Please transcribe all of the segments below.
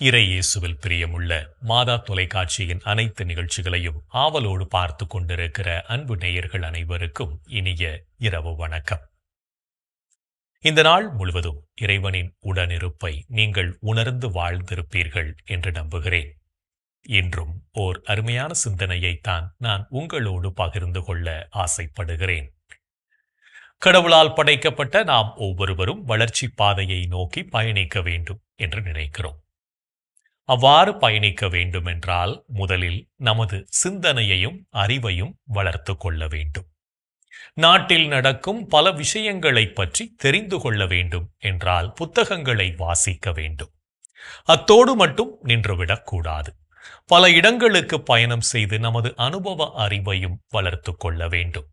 இறையேசுவில் பிரியமுள்ள மாதா தொலைக்காட்சியின் அனைத்து நிகழ்ச்சிகளையும் ஆவலோடு பார்த்து கொண்டிருக்கிற அன்பு நேயர்கள் அனைவருக்கும் இனிய இரவு வணக்கம். இந்த நாள் முழுவதும் இறைவனின் உடனிருப்பை நீங்கள் உணர்ந்து வாழ்ந்திருப்பீர்கள் என்று நம்புகிறேன். இன்றும் ஓர் அருமையான சிந்தனையைத்தான் நான் உங்களோடு பகிர்ந்து கொள்ள ஆசைப்படுகிறேன். கடவுளால் படைக்கப்பட்ட நாம் ஒவ்வொருவரும் வளர்ச்சி பாதையை நோக்கி பயணிக்க வேண்டும் என்று நினைக்கிறோம். அவ்வாறு பயணிக்க வேண்டுமென்றால் முதலில் நமது சிந்தனையையும் அறிவையும் வளர்த்து கொள்ள வேண்டும். நாட்டில் நடக்கும் பல விஷயங்களைப் பற்றி தெரிந்து கொள்ள வேண்டும் என்றால் புத்தகங்களை வாசிக்க வேண்டும். அத்தோடு மட்டும் நின்றுவிடக்கூடாது பல இடங்களுக்கு பயணம் செய்து நமது அனுபவ அறிவையும் வளர்த்து கொள்ள வேண்டும்.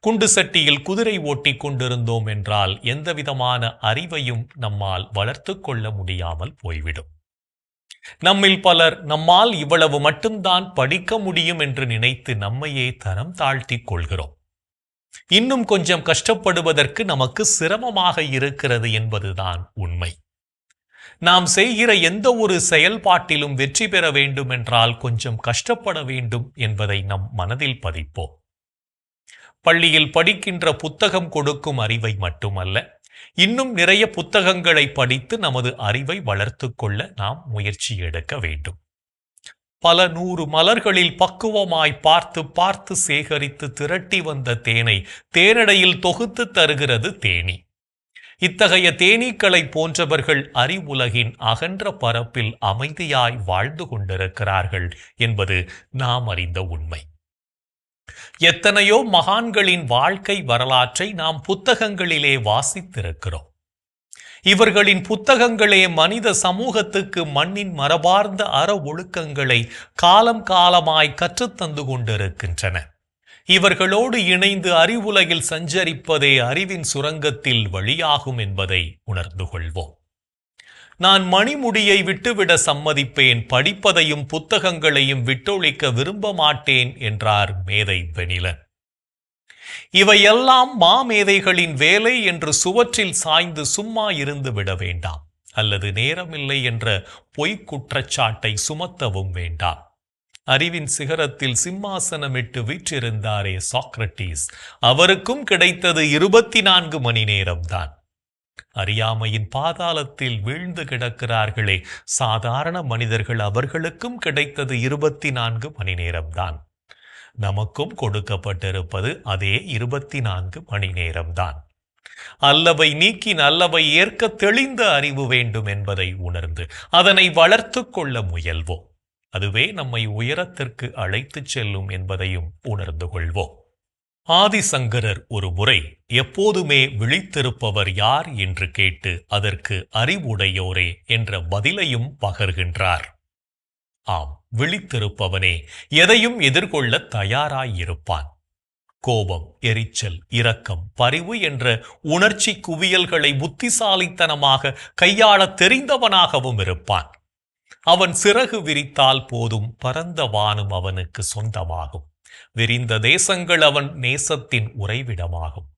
குண்டு சட்டியில் குதிரை ஓட்டிக் கொண்டிருந்தோம் என்றால் எந்தவிதமான அறிவையும் நம்மால் வளர்த்து கொள்ள முடியாமல் போய்விடும். நம்மில் பலர் நம்மால் இவ்வளவு மட்டும்தான் படிக்க முடியும் என்று நினைத்து நம்மையே தரம் தாழ்த்திக் கொள்கிறோம். இன்னும் கொஞ்சம் கஷ்டப்படுவதற்கு நமக்கு சிரமமாக இருக்கிறது என்பதுதான் உண்மை. நாம் செய்கிற எந்த ஒரு செயல்பாட்டிலும் வெற்றி பெற வேண்டும் என்றால் கொஞ்சம் கஷ்டப்பட வேண்டும் என்பதை நம் மனதில் பதிப்போம். பள்ளியில் படிக்கின்ற புத்தகம் கொடுக்கும் அறிவை மட்டுமல்ல இன்னும் நிறைய புத்தகங்களை படித்து நமது அறிவை வளர்த்து கொள்ள நாம் முயற்சி எடுக்க வேண்டும். பல நூறு மலர்களில் பக்குவமாய் பார்த்து பார்த்து சேகரித்து திரட்டி வந்த தேனை தேனடையில் தொகுத்து தருகிறது தேனி. இத்தகைய தேனீக்களை போன்றவர்கள் அறிவுலகின் அகன்ற பரப்பில் அமைதியாய் வாழ்ந்து கொண்டிருக்கிறார்கள் என்பது நாம் அறிந்த உண்மை. எத்தனையோ மகான்களின் வாழ்க்கை வரலாற்றை நாம் புத்தகங்களிலே வாசித்திருக்கிறோம். இவர்களின் புத்தகங்களே மனித சமூகத்துக்கு மண்ணின் மரபார்ந்த அற ஒழுக்கங்களை காலம் காலமாய் கற்றுத்தந்து கொண்டிருக்கின்றன. இவர்களோடு இணைந்து அறிவுலகில் சஞ்சரிப்பதே அறிவின் சுரங்கத்தில் வழியாகும் என்பதை உணர்ந்து கொள்வோம். நான் மணிமுடியை விட்டுவிட சம்மதிப்பேன் படிப்பதையும் புத்தகங்களையும் விட்டொழிக்க விரும்ப மாட்டேன் என்றார் மேதை வெனிலன். இவையெல்லாம் மாமேதைகளின் வேலை என்று சுவற்றில் சாய்ந்து சும்மா இருந்து விட வேண்டாம் அல்லது நேரமில்லை என்ற பொய்க் குற்றச்சாட்டை சுமத்தவும் வேண்டாம். அறிவின் சிகரத்தில் சிம்மாசனமிட்டு வீற்றிருந்தாரே சாக்ரட்டீஸ் அவருக்கும் கிடைத்தது இருபத்தி நான்கு மணி நேரம்தான். அறியாமையின் பாதாளத்தில் வீழ்ந்து கிடக்கிறார்களே. சாதாரண மனிதர்கள் அவர்களுக்கும் கிடைத்தது இருபத்தி நான்கு மணி நேரம்தான். நமக்கும் கொடுக்கப்பட்டிருப்பது அதே இருபத்தி நான்கு மணி நேரம்தான். அல்லவை நீக்கி நல்லவை ஏற்க தெளிந்த அறிவு வேண்டும் என்பதை உணர்ந்து அதனை வளர்த்து கொள்ள முயல்வோம். அதுவே நம்மை உயரத்திற்கு அழைத்துச் செல்லும் என்பதையும் உணர்ந்து கொள்வோம். ஆதிசங்கரர் ஒரு முறை எப்போதுமே விழித்திருப்பவர் யார் என்று கேட்டு அதற்கு அறிவுடையோரே என்ற பதிலையும் பகர்கின்றார். ஆம் விழித்திருப்பவனே எதையும் எதிர்கொள்ள தயாராயிருப்பான். கோபம் எரிச்சல் இரக்கம் பரிவு என்ற உணர்ச்சி குவியல்களை புத்திசாலித்தனமாக கையாள தெரிந்தவனாகவும் இருப்பான். அவன் சிறகு விரித்தால் போதும் பரந்த வானும் அவனுக்கு சொந்தமாகும். விரிந்த தேசங்கள் அவன் நேசத்தின் உறைவிடமாகும்.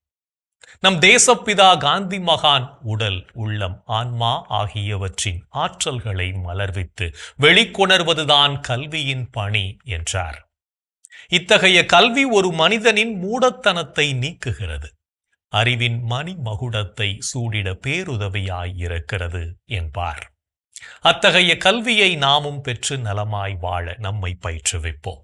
நம் தேசப்பிதா காந்தி மகான் உடல் உள்ளம் ஆன்மா ஆகியவற்றின் ஆற்றல்களை மலர்வித்து வெளிக்கொணர்வதுதான் கல்வியின் பணி என்றார். இத்தகைய கல்வி ஒரு மனிதனின் மூடத்தனத்தை நீக்குகிறது. அறிவின் மணி மகுடத்தை சூடிட பேருதவியாயிருக்கிறது என்பார். அத்தகைய கல்வியை நாமும் பெற்று நலமாய் வாழ நம்மை பயிற்றுவிப்போம்.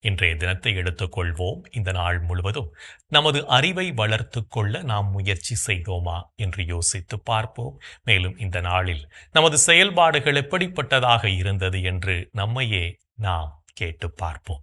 இன்றைய தினத்தை எடுத்துக்கொள்வோம். இந்த நாள் முழுவதும் நமது அறிவை வளர்த்து கொள்ள நாம் முயற்சி செய்தோமா என்று யோசித்து பார்ப்போம். மேலும் இந்த நாளில் நமது செயல்பாடுகள் எப்படிப்பட்டதாக இருந்தது என்று நம்மையே நாம் கேட்டு பார்ப்போம்.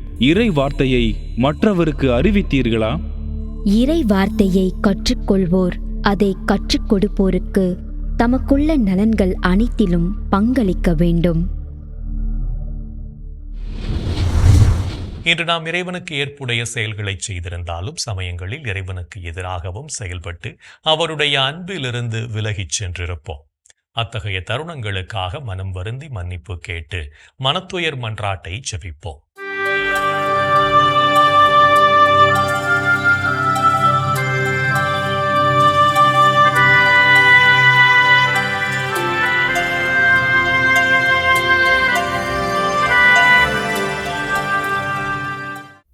இறை வார்த்தையை மற்றவருக்கு அறிவித்தீர்களா? இறை வார்த்தையை கற்றுக்கொள்வோர் அதை கற்றுக் கொடுப்போருக்கு தமக்குள்ள நலன்கள் அனைத்திலும் பங்களிக்க வேண்டும். இன்று நாம் இறைவனுக்கு ஏற்புடைய செயல்களை செய்திருந்தாலும் சமயங்களில் இறைவனுக்கு எதிராகவும் செயல்பட்டு அவருடைய அன்பிலிருந்து விலகிச் சென்றிருப்போம். அத்தகைய தருணங்களுக்காக மனம் வருந்தி மன்னிப்பு கேட்டு மனத்துயர் மன்றாட்டை ஜெபிப்போம்.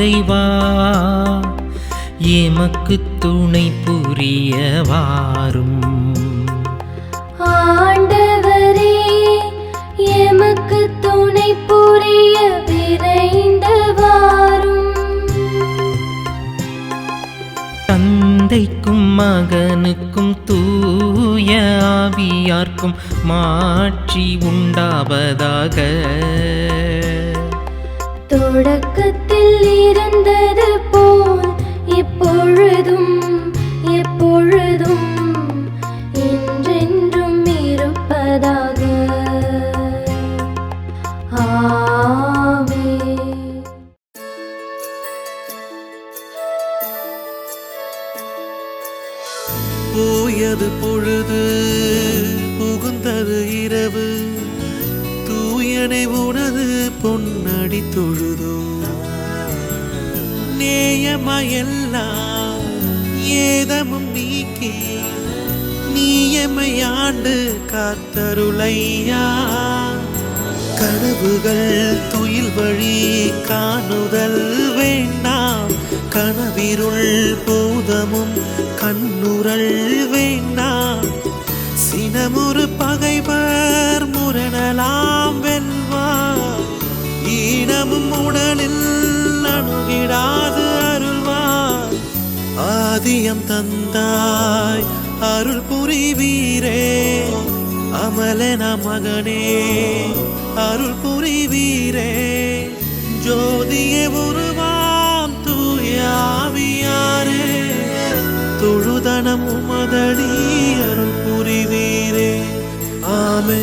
இறைவா எமக்கு துணை புரிய வாரும் ஆண்டவரே எமக்கு துணை புரிய விரைந்து வாரும் தந்தைக்கும் மகனுக்கும் தூய ஆவியார்க்கும் மாட்சி உண்டாவதாக. தொடக்கத்தில் இருந்தது அருள் புரிவீரே அமலன மகனே அருள் புரிவீரே. ஜோதியே உருவாம் தூயாவியாரே தொழுதனம் உமதடி அருள் புரிவீரே. ஆமே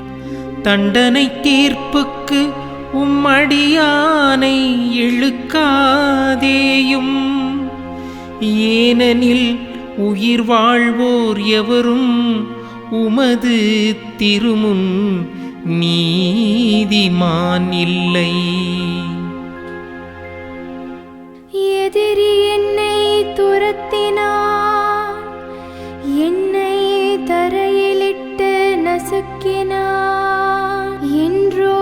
தண்டனை தீர்ப்புக்கு உம்மடியானை இழுக்காதேயும். ஏனெனில் உயிர் வாழ்வோர் எவரும் உமது திருமுன் நீதிமான் இல்லை. எதிரி என்னை துரத்தினான் என்னை தரை நசுக்கினான் என்றோ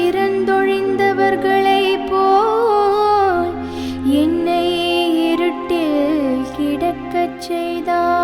இறந்தொழிந்தவர்களை போல் என்னை இருட்டில் கிடக்கச் செய்தான்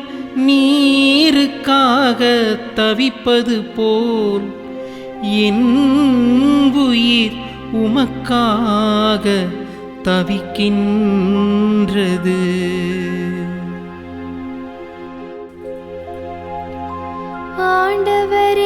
நீருக்காக தவிப்பது போல் என் உயிர் உமக்காக தவிக்கின்றது. ஆண்டவர்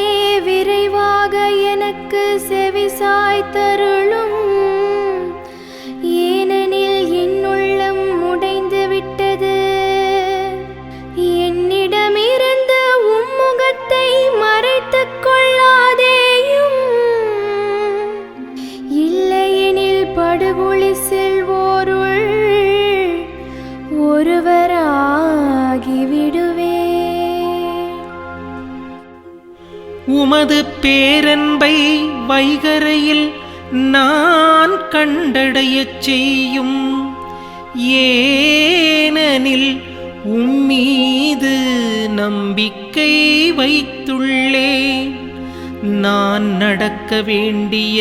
பேரன்பை வைகரையில் நான் கண்டடையச் செய்யும் ஏனெனில் உம்மீது நம்பிக்கை வைத்துள்ளேன் நான் நடக்க வேண்டிய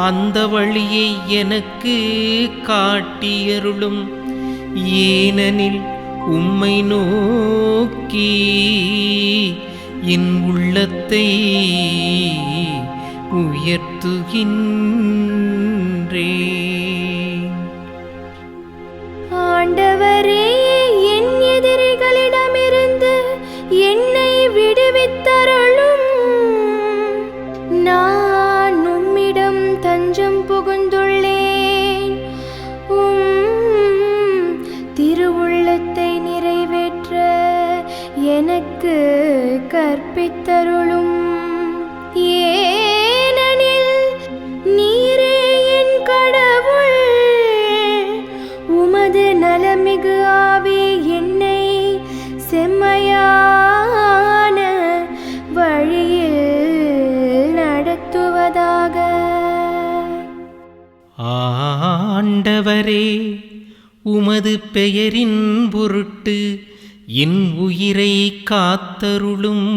அந்த வழியை எனக்கு காட்டியருளும் ஏனெனில் உம்மை நோக்கி என் உள்ளத்தை உயர்த்துகின்றே. ஆண்டவரே உமது பெயரின் பொருட்டு என் உயிரை காத்தருளும்.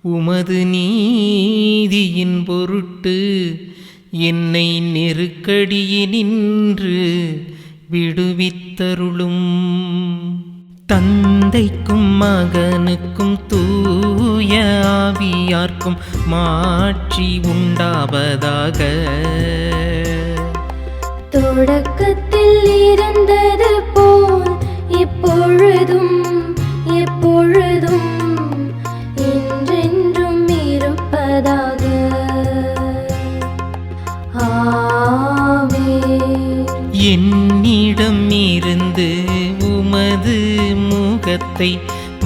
உமது நீதியின் பொருட்டு என்னை நெருக்கடியினின்று விடுவித்தருளும். தந்தைக்கும் மகனுக்கும் தூ தூய ஆவியார்க்கும் மாட்சி உண்டாவதாக. தொடக்கத்தில் இருந்தது போல் இப்பொழுதும் எப்பொழுதும் என்றென்றும் இருப்பதாக. என்னிடம் இருந்து உமது முகத்தை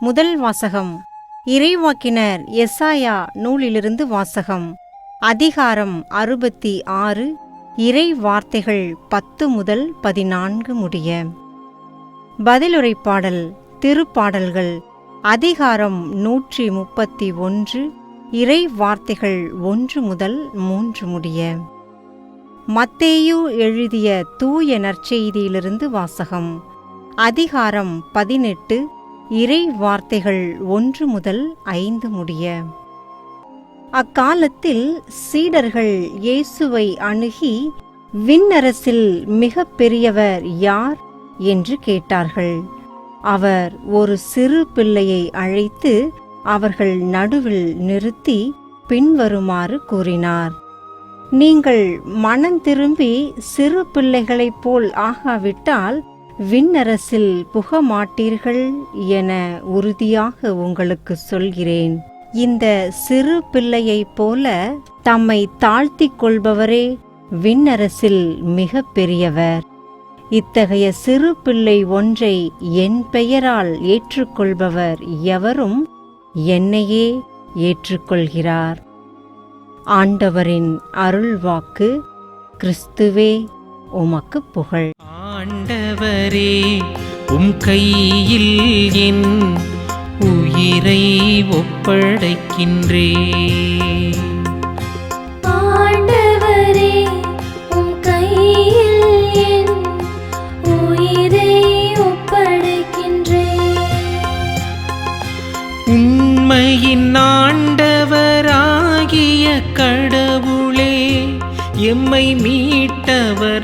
முதல் வாசகம். இறைவாக்கினர் எசாயா நூலிலிருந்து வாசகம். அதிகாரம் அறுபத்தி ஆறு. இறை வார்த்தைகள் பத்து முதல் பதினான்கு முடிய. பதிலுரை பாடல் திருப்பாடல்கள். அதிகாரம் நூற்றி முப்பத்தி ஒன்று. இறை வார்த்தைகள் ஒன்று முதல் மூன்று முடிய. மத்தேயு எழுதிய தூய நற்செய்தியிலிருந்து வாசகம். அதிகாரம் பதினெட்டு. இறை வார்த்தைகள் ஒன்று முதல் ஐந்து முடிய. அக்காலத்தில் சீடர்கள் இயேசுவை அணுகி விண்ணரசில் மிக பெரியவர் யார் என்று கேட்டார்கள். அவர் ஒரு சிறு பிள்ளையை அழைத்து அவர்கள் நடுவில் நிறுத்தி பின்வருமாறு கூறினார். நீங்கள் மனம் திரும்பி சிறு பிள்ளைகளைப் போல் ஆகாவிட்டால் விண்ணரசில் புக மாட்டீர்கள் என உறுதியாக உங்களுக்கு சொல்கிறேன். இந்த சிறு பிள்ளையைப் போல தம்மை தாழ்த்திக் கொள்பவரே விண்ணரசில் மிக பெரியவர். இத்தகைய சிறு பிள்ளை ஒன்றை என் பெயரால் ஏற்றுக்கொள்பவர் எவரும் என்னையே ஏற்றுக்கொள்கிறார். ஆண்டவரின் அருள்வாக்கு கிறிஸ்துவே உமக்கு புகழ். ஆண்டவரே உம் கையில் என் உயிரை ஒப்படைக்கின்றே. உண்மையின் ஆண்டவராகிய கடவுளே எம்மை மீட்டவர்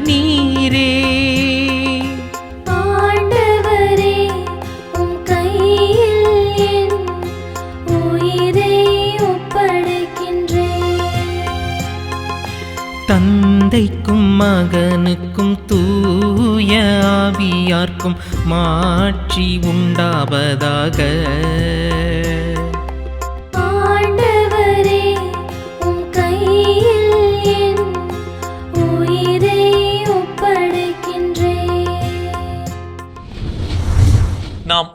ஆவியார்க்கும் மாற்றி உண்டாவதாக.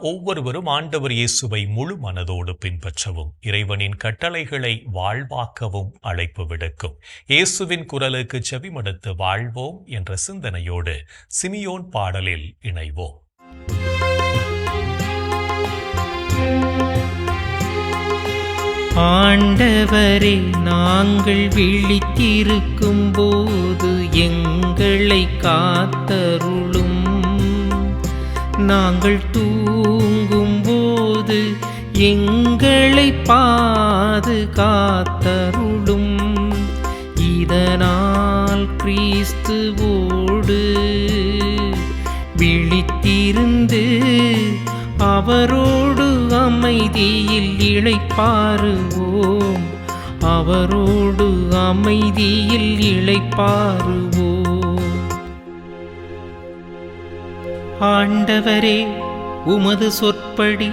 ஒவ்வொருவரும் ஆண்டவர் இயேசுவை முழு மனதோடு பின்பற்றவும் இறைவனின் கட்டளைகளை வாழ்வாக்கவும் அழைப்பு விடுக்கும். இயேசுவின் குரலுக்கு செவிமடுத்து வாழ்வோம் என்ற சிந்தனையோடு சிமியோன் பாடலில் இணைவோம். ஆண்டவரே நாங்கள் விழித்திருக்கும் போது எங்களை காத்தருளும். நாங்கள் தூ இருந்து எங்களை பாதுகாத்தருளும். இதனால் கிறிஸ்துவோடு விழித்திருந்து அவரோடு அமைதியில் இழைப்பாருவோம். அவரோடு அமைதியில் இழைப்பாருவோம். ஆண்டவரே உமது சொற்படி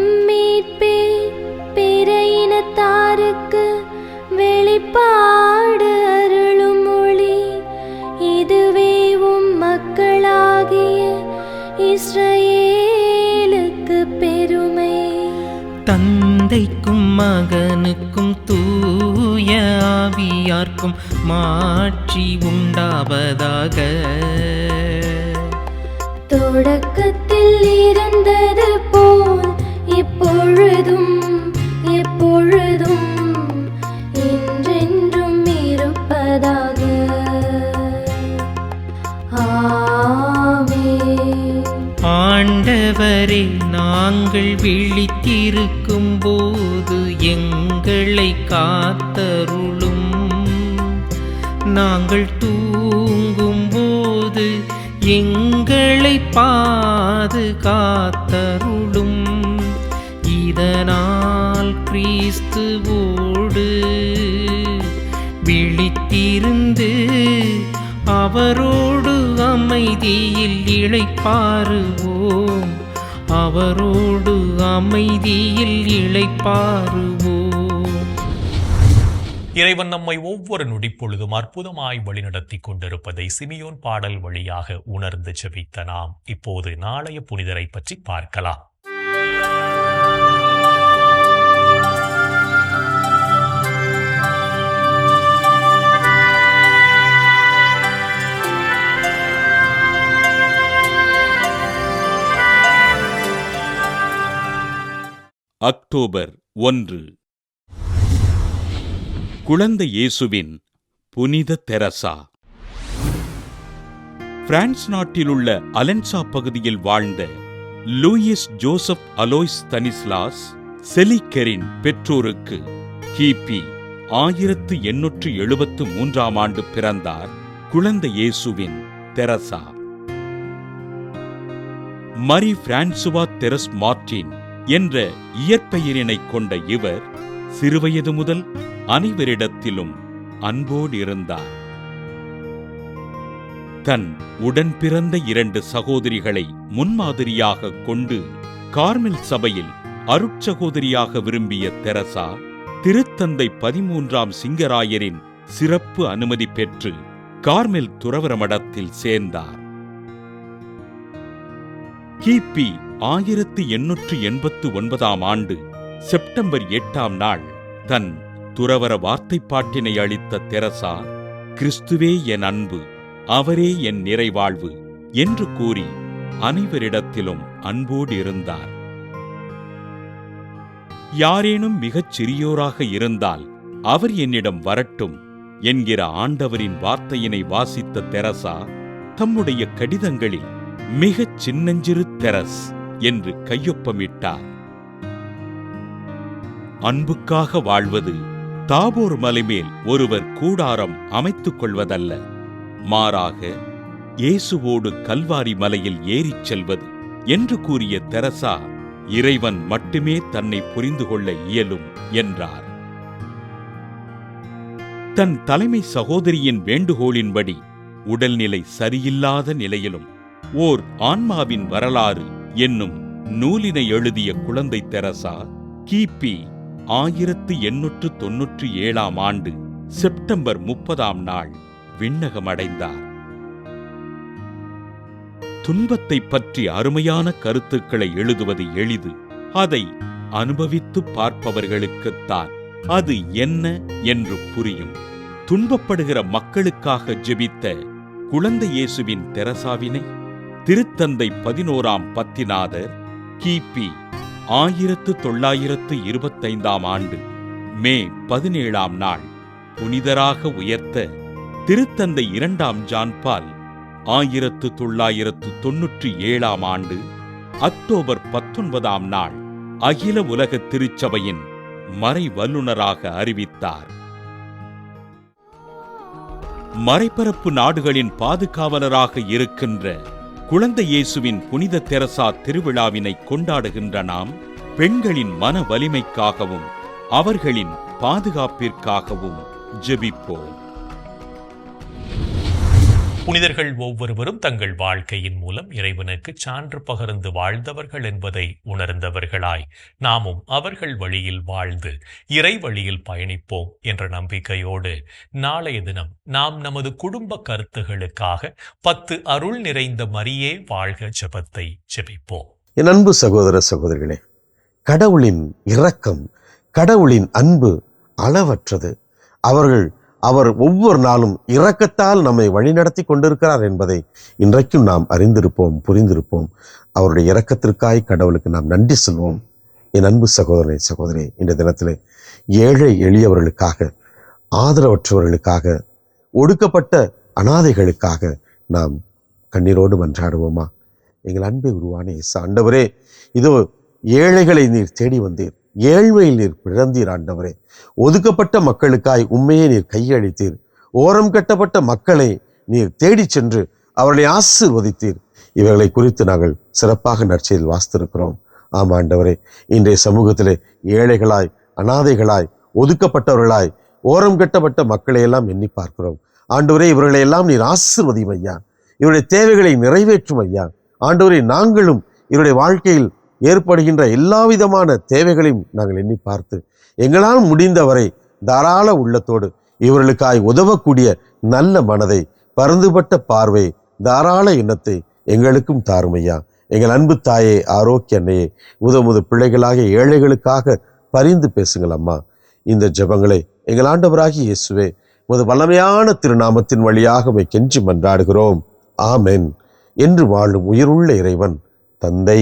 இனத்தாருக்கு வெளிப்பாடு அருளும் மொழி. இதுவே உம் மக்களாகிய இஸ்ரவேலுக்கு பெருமை. தந்தைக்கும் மகனுக்கும் தூய ஆவியார்க்கும் மாட்சி உண்டாவதாக. தொடக்கத்தில் இருந்தது போல் இப்பொழுதும் இறைவன் நம்மை ஒவ்வொரு நொடிப்பொழுதும் அற்புதமாய் வழிநடத்தி கொண்டிருப்பதை சிமியோன் பாடல் வழியாக உணர்ந்து ஜெபித்த நாம் இப்போது நாளைய புனிதரை பற்றி பார்க்கலாம். அக்டோபர் ஒன்று. குழந்தை இயேசுவின் புனித தெரசா. பிரான்ஸ் நாட்டிலுள்ள அலென்சா பகுதியில் வாழ்ந்த லூயிஸ் ஜோசப் அலோய்ஸ் தனிஸ்லாஸ் செலிக்கரின் பெற்றோருக்கு கிபி ஆயிரத்து எண்ணூற்று எழுபத்து மூன்றாம் ஆண்டு பிறந்தார் குழந்தை இயேசுவின் Teresa. Marie Françoise Thérèse Martin என்ற இயற்பெயரினைக் கொண்ட இவர் சிறுவயது முதல் அனைவரிடத்திலும் அன்போடு இருந்தார் தன் உடன் பிறந்த இரண்டு சகோதரிகளை முன்மாதிரியாக கொண்டு கார்மில் சபையில் அருட்சகோதரியாக விரும்பிய தெரசா திருத்தந்தை பதிமூன்றாம் சிங்கராயரின் சிறப்பு அனுமதி பெற்று கார்மில் துறவர மடத்தில் சேர்ந்தார். கிபி ஆயிரத்தி எண்ணூற்று எண்பத்து ஒன்பதாம் ஆண்டு செப்டம்பர் எட்டாம் நாள் தன் துறவர வார்த்தைப்பாட்டினை அளித்த தெரசா கிறிஸ்துவே என் அன்பு அவரே என் நிறைவாழ்வு என்று கூறி அனைவரிடத்திலும் அன்போடு இருந்தார். யாரேனும் மிகச் சிறியோராக இருந்தால் அவர் என்னிடம் வரட்டும் என்கிற ஆண்டவரின் வார்த்தையினை வாசித்த தெரசா தம்முடைய கடிதங்களில் மிகச் சின்னஞ்சிறு தெரஸ் என்று கையொப்பமிட்டார். அன்புக்காக வாழ்வது தாபோர் மலைமேல் ஒருவர் கூடாரம் அமைத்துக் கொள்வதல்ல. மாறாக இயேசுவோடு கல்வாரி மலையில் ஏறிச் செல்வது என்று கூறிய தெரசா இறைவன் மட்டுமே தன்னை புரிந்து கொள்ள இயலும் என்றார். தன் தலைமை சகோதரியின் வேண்டுகோளின்படி உடல்நிலை சரியில்லாத நிலையிலும் ஓர் ஆன்மாவின் வரலாறு என்னும் நூலினை எழுதிய குழந்தை தெரசா கிபி ஆயிரத்து எண்ணூற்று தொன்னூற்றி ஏழாம் ஆண்டு செப்டம்பர் முப்பதாம் நாள் விண்ணகமடைந்தார். துன்பத்தை பற்றி அருமையான கருத்துக்களை எழுதுவது எளிது. அதை அனுபவித்துப் பார்ப்பவர்களுக்குத்தான் அது என்ன என்று புரியும். துன்பப்படுகிற மக்களுக்காக ஜெபித்த குழந்தை இயேசுவின் தெரசாவினை திருத்தந்தை பதினோராம் பத்திநாதர் கிபி ஆயிரத்து தொள்ளாயிரத்து இருபத்தைந்தாம் ஆண்டு மே பதினேழாம் நாள் புனிதராக உயர்த்த திருத்தந்தை இரண்டாம் ஜான்பால் ஆயிரத்து தொள்ளாயிரத்து தொன்னூற்றி ஏழாம் ஆண்டு அக்டோபர் பத்தொன்பதாம் நாள் அகில உலக திருச்சபையின் மறை வல்லுநராக அறிவித்தார். மறைபரப்பு நாடுகளின் பாதுகாவலராக இருக்கின்ற குழந்தை இயேசுவின் புனித தெரசா திருவிழாவினை கொண்டாடுகின்ற நாம் பெண்களின் மன வலிமைக்காகவும் அவர்களின் பாதுகாப்பிற்காகவும் ஜெபிப்போம். புனிதர்கள் ஒவ்வொருவரும் தங்கள் வாழ்க்கையின் மூலம் இறைவனுக்கு சான்று பகர்ந்து வாழ்ந்தவர்கள் என்பதை உணர்ந்தவர்களாய் நாமும் அவர்கள் வழியில் வாழ்ந்து இறை வழியில் பயணிப்போம் என்ற நம்பிக்கையோடு நாளைய தினம் நாம் நமது குடும்ப கருத்துகளுக்காக பத்து அருள் நிறைந்த மரியே வாழ்க ஜெபத்தை ஜெபிப்போம். என் அன்பு சகோதர சகோதரிகளே கடவுளின் இரக்கம் கடவுளின் அன்பு அளவற்றது. அவர்கள் அவர் ஒவ்வொரு நாளும் இரக்கத்தால் நம்மை வழிநடத்தி கொண்டிருக்கிறார் என்பதை இன்றைக்கும் நாம் அறிந்திருப்போம் புரிந்திருப்போம். அவருடைய இரக்கத்திற்காய் கடவுளுக்கு நாம் நன்றி சொல்வோம். என் அன்பு சகோதரனை சகோதரி இந்த தினத்தில் ஏழை எளியவர்களுக்காக ஆதரவற்றவர்களுக்காக ஒடுக்கப்பட்ட அனாதைகளுக்காக நாம் கண்ணீரோடு மன்றாடுவோமா? எங்கள் அன்பை உருவான இயேசு ஆண்டவரே இதோ ஏழைகளை நீர் தேடி வந்தீர். ஏழ்மையில் நீர் பிறந்தீர் ஆண்டவரே. ஒதுக்கப்பட்ட மக்களுக்காய் உண்மையை நீர் கையளித்தீர். ஓரம் கட்டப்பட்ட மக்களை நீர் தேடிச் சென்று அவர்களை ஆசீர்வதித்தீர். இவர்களை குறித்து நாங்கள் சிறப்பாக நற்செய்தியில் வாசித்திருக்கிறோம். ஆம் ஆண்டவரே இன்றைய சமூகத்திலே ஏழைகளாய் அனாதைகளாய் ஒதுக்கப்பட்டவர்களாய் ஓரம் கட்டப்பட்ட மக்களை எல்லாம் எண்ணி பார்க்கிறோம். ஆண்டவரே இவர்களை எல்லாம் நீர் ஆசிர்வதியும் ஐயா. இவருடைய தேவைகளை நிறைவேற்றும் ஐயா. ஆண்டவரே நாங்களும் இவருடைய வாழ்க்கையில் ஏற்படுகின்ற எல்லா விதமான தேவைகளையும் நாங்கள் எண்ணி பார்த்து எங்களால் முடிந்தவரை தாராள உள்ளத்தோடு இவர்களுக்காய் உதவக்கூடிய நல்ல மனதை பறந்துபட்ட பார்வை தாராள எண்ணத்தை எங்களுக்கும் தாருமையா? எங்கள் அன்பு தாயே ஆரோக்கிய அன்னையே உதமுது பிள்ளைகளாக ஏழைகளுக்காக பரிந்து பேசுங்கள் அம்மா. இந்த ஜபங்களை எங்கள் ஆண்டவராகி இயேசுவே உமது வல்லமையான திருநாமத்தின் வழியாக கெஞ்சி மன்றாடுகிறோம். ஆமென். என்று வாழும் உயிருள்ள இறைவன் தந்தை